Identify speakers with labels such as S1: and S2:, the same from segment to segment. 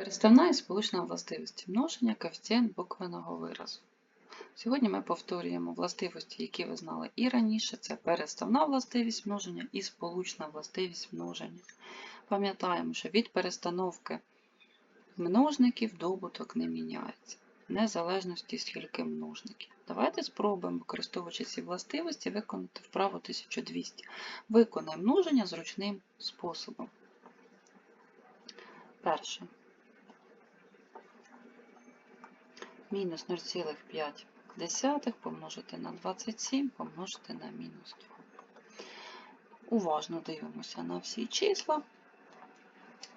S1: Переставна і сполучна властивості множення коефіцієнт буквеного виразу. Сьогодні ми повторюємо властивості, які ви знали і раніше. Це переставна властивість множення і сполучна властивість множення. Пам'ятаємо, що від перестановки множників добуток не міняється, незалежності скільки множників. Давайте спробуємо, використовуючи ці властивості, виконати вправу 1200. Виконаємо множення зручним способом. Перше. Мінус 0,5 помножити на 27 помножити на мінус 2. Уважно дивимося на всі числа.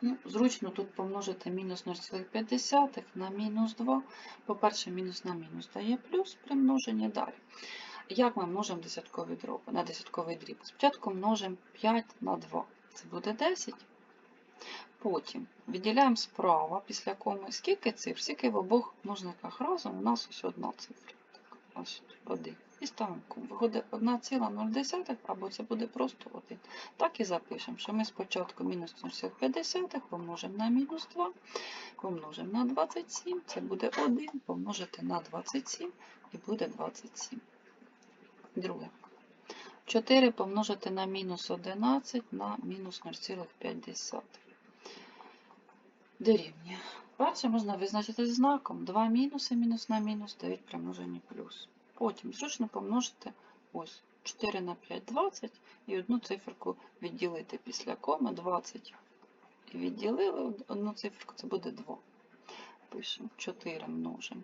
S1: Ну, Зручно тут помножити мінус 0,5 на мінус 2. По-перше, мінус на мінус дає плюс при множенні далі. Як ми множимо на десятковий дріб? Спочатку множимо 5 на 2. Це буде 10. Потім відділяємо справа після коми. Скільки цифр, скільки в обох множниках разом у нас ось одна цифра. Так, ось один. І ставимо кому. Виходить 1,0 або це буде просто 1. Так і запишемо, що ми спочатку мінус 0,5 помножимо на мінус 2, помножимо на 27, це буде 1, помножити на 27 і буде 27. Друге. 4 помножити на мінус 11 на мінус 0,5. Дорівнює. Перше можна визначити знаком 2 мінуси, мінус на мінус дають при плюс. Потім зручно помножити ось 4 на 5 20 і одну циферку відділити після коми 20. І відділили одну циферку, це буде 2. Пишемо 4 множимо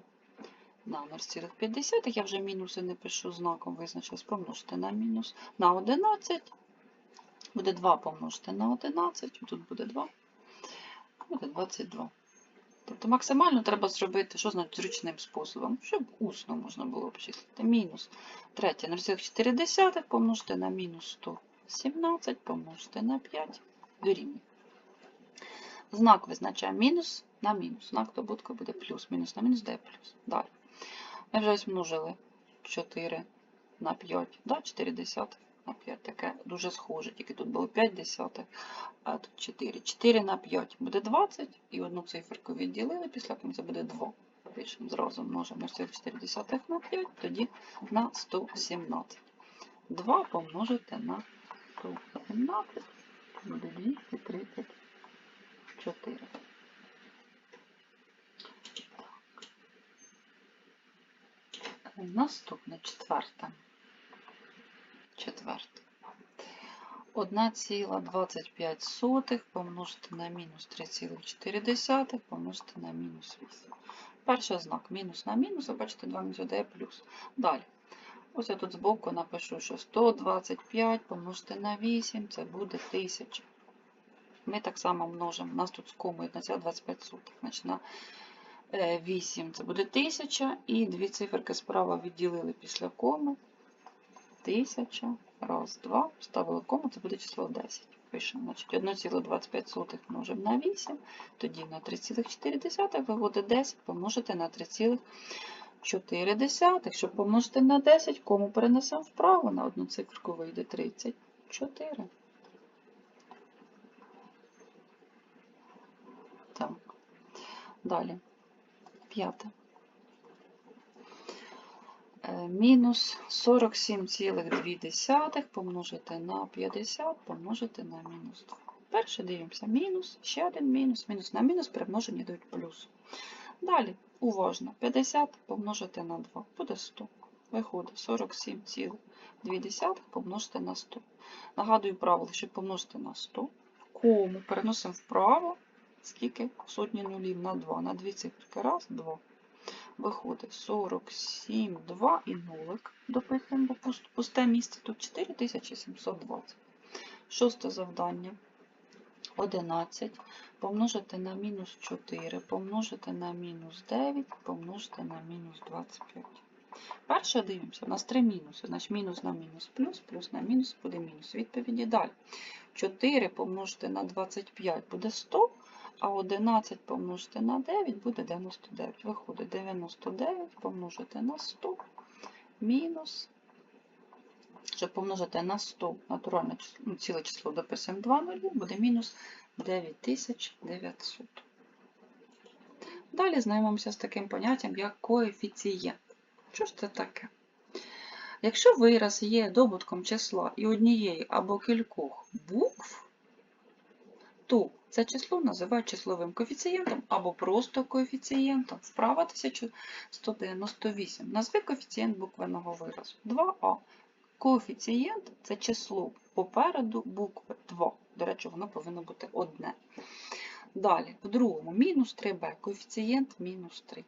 S1: на 0,5. Я вже мінуси не пишу знаком, визначилось помножити на мінус на 11. Буде 2 помножити на 11, тут буде 2 буде 22. Тобто максимально треба зробити, що значить зручним способом, щоб усно можна було обчислити. Мінус третє 0,4 помножити на мінус 117, помножити на 5 дорівнює. Знак визначає мінус на мінус. Знак добутку буде плюс. Мінус на мінус дає плюс. Далі. Ми вже ось множили 4 на 5, да? 4 десятих на 5. Таке дуже схоже, тільки тут було 5 десятих, а тут 4. 4 на 5 буде 20, і одну циферку відділили, після кінця буде 2. Пишемо зразу множимо 4 десятих на 5, тоді на 117. 2 помножити на 117, буде 234. Наступне четверте. Четверте. 1,25 помножити на мінус 3,4 помножити на мінус 8. Перший знак мінус на мінус, ви бачите, 2 мінус дає плюс. Далі. Ось я тут збоку напишу, що 125 помножити на 8, це буде 1000. Ми так само множимо. У нас тут з комою 1,25. Значить, на 8 це буде 1000. І дві циферки справа відділили після коми. 1000. Раз, два. Вставили кому, це буде число 10. Пишемо, значить, 1,25 множимо на 8, тоді на 3,4 виводить 10 помножити на 3,4. Щоб помножити на 10, кому перенесемо вправо, на одну циферку вийде 34. Так. Далі. П'яте. Мінус 47,2 помножити на 50 помножити на мінус 2. Перше дивимося мінус, ще один мінус, мінус на мінус примножені дають плюс. Далі, уважно, 50 помножити на 2 буде 100. Виходить 47,2 помножити на 100. Нагадую правило, щоб помножити на 100, кому переносимо вправо, скільки сотні нулів на 2, на 2 цифри. Раз, 2. Виходить 47, 2 і нулик. Дописуємо, бо пусте місце тут 4720. Шосте завдання. 11 помножити на мінус 4, помножити на мінус 9, помножити на мінус 25. Перше дивимося, у нас три мінуси. Значить мінус на мінус плюс, плюс на мінус буде мінус. Відповіді далі. 4 помножити на 25 буде 100, а 11 помножити на 9 буде 99. Виходить 99 помножити на 100 мінус. Щоб помножити на 100 натуральне ну, ціле число дописуємо 2 нулі, буде мінус 9900. Далі знайомимося з таким поняттям, як коефіцієнт. Що ж це таке? Якщо вираз є добутком числа і однієї або кількох букв, то це число називають числовим коефіцієнтом або просто коефіцієнтом. Вправа 1198. Назви коефіцієнт буквеного виразу. 2а. Коефіцієнт це число попереду букви 2. До речі, воно повинно бути одне. Далі, в другому, мінус 3b, коефіцієнт мінус 3.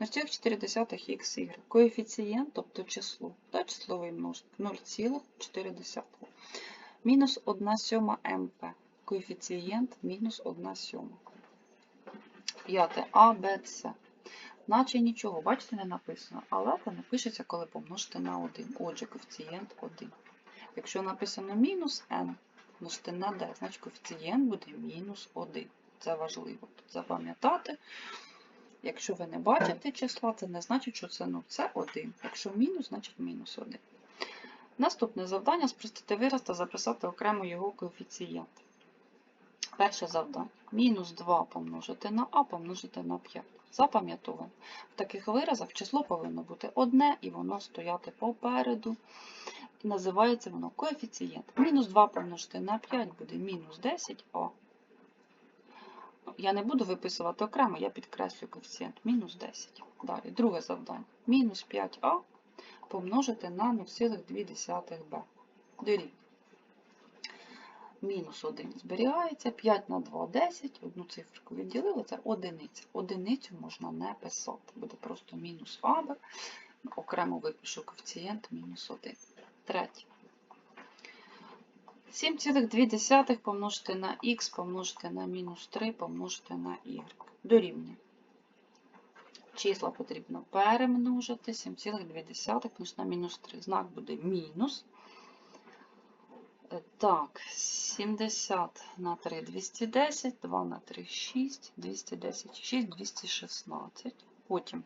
S1: 0,4 xy. Коефіцієнт, тобто число, та числовий множник 0,4. Мінус 1 сьома МП. Коефіцієнт мінус 1 сьома. П'яте А, Б, С. Наче нічого, бачите, не написано, але це не пишеться, коли помножити на 1. Отже, коефіцієнт 1. Якщо написано мінус n, множити на d, значить коефіцієнт буде мінус 1. Це важливо тут запам'ятати. Якщо ви не бачите числа, це не значить, що це 0, це 1. Якщо мінус, значить мінус 1. Наступне завдання спростити вираз та записати окремо його коефіцієнт. Перше завдання. Мінус 2 помножити на а помножити на 5. Запам'ятовуємо. В таких виразах число повинно бути одне і воно стояти попереду. Називається воно коефіцієнт. Мінус 2 помножити на 5 буде мінус 10а. Я не буду виписувати окремо, я підкреслю коефіцієнт мінус 10. Далі, друге завдання. Мінус 5а помножити на 0,2b. Дорівнює. Мінус 1 зберігається, 5 на 2 10, одну циферку відділили, це одиниця. Одиницю можна не писати, буде просто мінус аб, окремо випишу коефіцієнт мінус 1. Третє. 7,2 помножити на х, помножити на мінус 3, помножити на y. Дорівнює. Числа потрібно перемножити. 7,2 помножити на мінус 3. Знак буде мінус. Е, Так, 70 на 3 210, 2 на 3 6, 210, 6, 216. Потім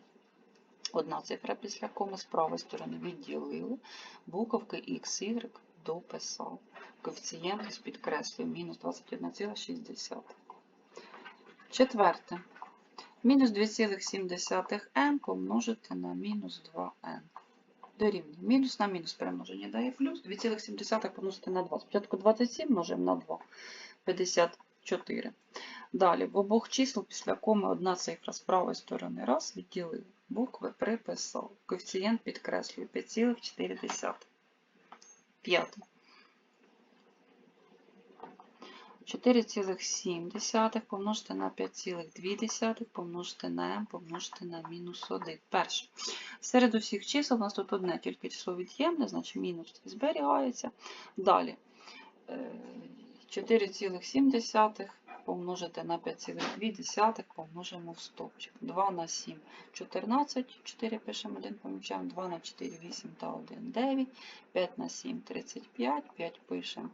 S1: одна цифра після коми з правої сторони відділили, буковки X, Y дописав. Коефіцієнт підкреслюю мінус 21,6. Четверте. Мінус 2,7m помножити на мінус 2n. Дорівнює. Мінус на мінус перемноження дає плюс. 2,7 помножити на 2. Спочатку 27 множимо на 2. 54. Далі в обох чисел після коми одна цифра з правої сторони раз відділив. Букви приписав. Коефіцієнт підкреслюю 5,4. П'яте. 4,7 помножити на 5,2 помножити на m помножити на мінус 1. Перше. Серед усіх чисел у нас тут одне тільки число від'ємне, значить мінус зберігається. Далі е, 4,7 помножити на 5,2 помножимо в стовпчик. 2 на 7 14, 4 пишемо 1, помічаємо, 2 на 4 8 та 1 9, 5 на 7 35, 5 пишемо.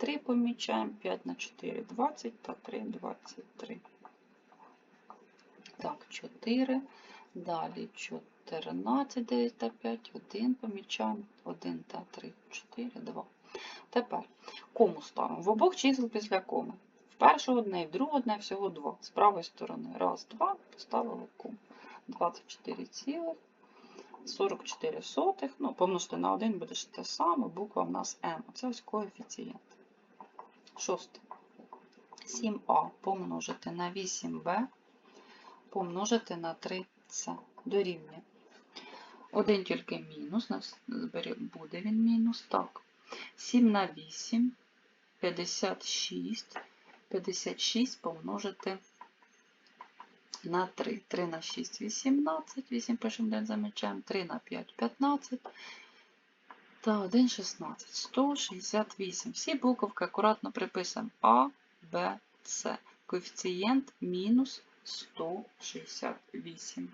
S1: 3 помічаємо, 5 на 4 20 та 3 23. Так, 4. Далі 14, 9 та 5, 1 помічаємо, 1 та 3, 4, 2. Тепер кому ставимо? В обох чисел після коми. В першу одне і в другу одне всього 2. З правої сторони. Раз, два, поставили кому. 24 цілих. 44 сотих, ну, помножити на 1 буде те саме, буква в нас М. Оце ось коефіцієнт. Шосте. 7а помножити на 8b, помножити на 3c. Дорівнює. Один тільки мінус, буде він мінус. Так. 7 на 8, 56. 56 помножити на 3. 3 на 6, 18. 8 пишемо 1 замічаємо. 3 на 5, 15. Та 1, 16. 168. Всі буковки акуратно приписуємо А, Б, С. Коефіцієнт мінус 168.